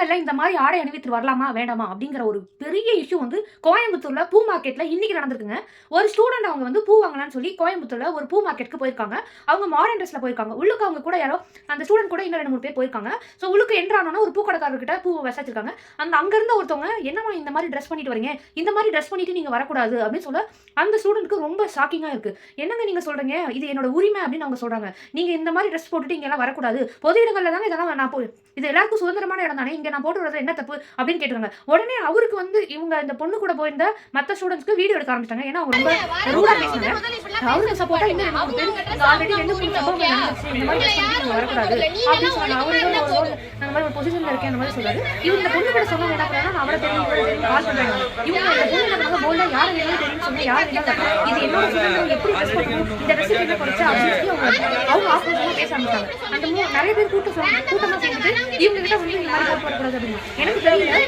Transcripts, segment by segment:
இடங்கள்ல இந்த மாதிரி ஆடை அணிவித்து வரலாமா வேண்டாமா அப்படிங்கிற ஒரு பெரிய இஷ்யூ வந்து கோயம்புத்தூர்ல பூ மார்க்கெட்ல இன்னைக்கு நடந்திருக்குங்க. ஒரு ஸ்டூடெண்ட் அவங்க வந்து பூ வாங்கலாம்னு சொல்லி கோயம்புத்தூர்ல ஒரு பூ மார்க்கெட்டுக்கு போயிருக்காங்க. அவங்க மாடர்ன் ட்ரெஸ்ல போயிருக்காங்க. உள்ளுக்கு அவங்க கூட யாரோ அந்த ஸ்டூடெண்ட் கூட இன்னும் ரெண்டு மூணு பேர் போயிருக்காங்க. ஸோ உள்ளுக்கு என்ட்ரானோன்னா ஒரு பூக்கடைக்காரர்கிட்ட பூ விசாரிச்சிருக்காங்க. அந்த அங்கிருந்து ஒருத்தவங்க என்னம்மா இந்த மாதிரி ட்ரெஸ் பண்ணிட்டு வரீங்க? இந்த மாதிரி ட்ரெஸ் பண்ணிட்டு நீங்க வரக்கூடாது அப்படின்னு சொல்ல அந்த ஸ்டூடெண்ட்க்கு ரொம்ப ஷாக்கிங்காக இருக்கு. என்னங்க நீங்க சொல்றீங்க? இது என்னோட உரிமை அப்படின்னு அவங்க சொல்றாங்க. நீங்க இந்த மாதிரி ட்ரெஸ் போட்டுட்டு இங்கெல்லாம் வரக்கூடாது. பொது இடங்கள்ல தானே இதெல்லாம் நான் போ இது எல்லாருக்கும் சுதந்திரமான இடம் தானே. இங்க நான் போட்டு வரது என்ன தப்பு அப்படின்னு கேட்டுருக்காங்க. உடனே அவருக்கு வந்து இவங்க இந்த பொண்ணு கூட போயிருந்த மத்த ஸ்டூடெண்ட்ஸ்க்கு வீடியோ எடுக்க ஆரம்பிச்சிட்டாங்க. ஏன்னா அவங்க ரொம்ப ரூடா பேசுனாங்க. அவருக்கு சப்போர்ட்டா இன்னும் ரெண்டு மூணு பேர் இங்க ஆல்ரெடி ரெண்டு மூணு சம்பவம் நடந்துச்சு. இந்த மாதிரி ட்ரெஸ் பண்ணி நீங்க வரக்கூடாது. அப்படின்னு சொன்னாங்க அவர் ஏதோ ஒரு role- அந்த மாதிரி ஒரு பொசிஷன்ல இருக்கேன் அந்த மாதிரி சொல்றாரு. இவங்க இந்த பொண்ணு கூட சொன்னவங்க என்ன பண்ணா நான் அவரை தெரியும் இவரை தெரியும் கால் பண்றாங்க. இவங்க இந்த பொண்ணு பண்ணாங்க போல்டா யாரை வேணாலும் தெரியும் சொன்னா யார் வேணாலும் இது என்னோட சுதந்திரம் எப்படி ட்ரெஸ் பண்ணணும்? இந்த ட்ரெஸ் என்ன குறைச்சு அப்படின்னு சொல்லி அவங்க அவங்க ஆப்போசிட்டா பேச ஆரம்பிச்சாங்க அந்த நிறைய பேர் கூட்டம் கூட்டமா சேர்ந்துட்டு இவங்க கிட்ட வந்து இந்த மாதிரி போட்டு வரக்கூடாது அப்படின்னு. எனக்கு தெரியல.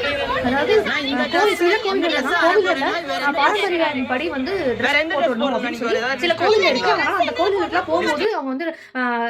அதாவது சில கோவில்கள்ல தான் கோவில்கள்ல ஆஹ், பாரம்பரிய படி வந்து ட்ரெஸ் போட்டு வரணும் அப்படின்னு சொல்லி சில கோவில் இருக்கு அந்த கோவிலுக்குலாம் போகும்போது அவங்க வந்து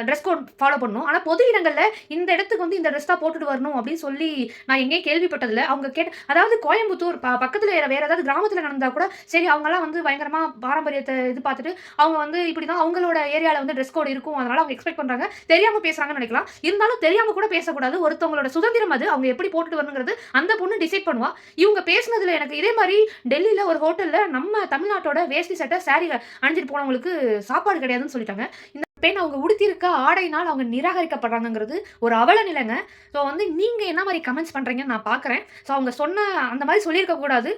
ட்ரெஸ் கோட் ஃபாலோ பண்ணணும். ஆனா பொது இடங்கள்ல இந்த இடத்துக்கு வந்து இந்த ட்ரெஸ் தான் போட்டுட்டு வரணும் அப்படின்னு சொல்லி நான் எங்கேயும் கேள்விப்பட்டதில்ல. அவங்க கேட்ட அதாவது கோயம்புத்தூர் பக்கத்துல வேற வேற ஏதாவது கிராமத்துல நடந்தா கூட சரி அவங்கலாம் வந்து பயங்கரமா பாரம்பரியத்தை இது பார்த்துட்டு அவங்க வந்து இப்படிதான் அவங்களோட ஏரியால வந்து ட்ரெஸ் கோட் இருக்கும். அதனால அவங்க எக்ஸ்பெக்ட் பண்றாங்க. தெரியாம பேசுறாங்கன்னு நினைக்கலாம். இருந்தாலும் தெரியாம கூட பேசக்கூடாது. ஒருத்தவங்களோட சுதந்திரம் அது. அவங்க எப்படி போட்டுட்டு வரணுங்கிறது அந்த பொண்ணு டிசைட் காரணமா இவங்க பேசுனதுல எனக்கு இதே மாதிரி டெல்லியில ஒரு ஹோட்டல்ல நம்ம தமிழ்நாட்டோட வேஷ்டி சட்டை சாரி அணிஞ்சிட்டு போனவங்களுக்கு சாப்பாடு கிடையாதுன்னு சொல்லிட்டாங்க. இந்த பெண் அவங்க உடுத்திருக்க ஆடையினால் அவங்க நிராகரிக்கப்படுறாங்கங்கிறது ஒரு அவல நிலைங்க. ஸோ வந்து நீங்கள் என்ன மாதிரி கமெண்ட்ஸ் பண்ணுறீங்கன்னு நான் பார்க்குறேன். ஸோ அவங்க சொன்ன அந்த மாதிரி சொல்லியிருக்க கூடாது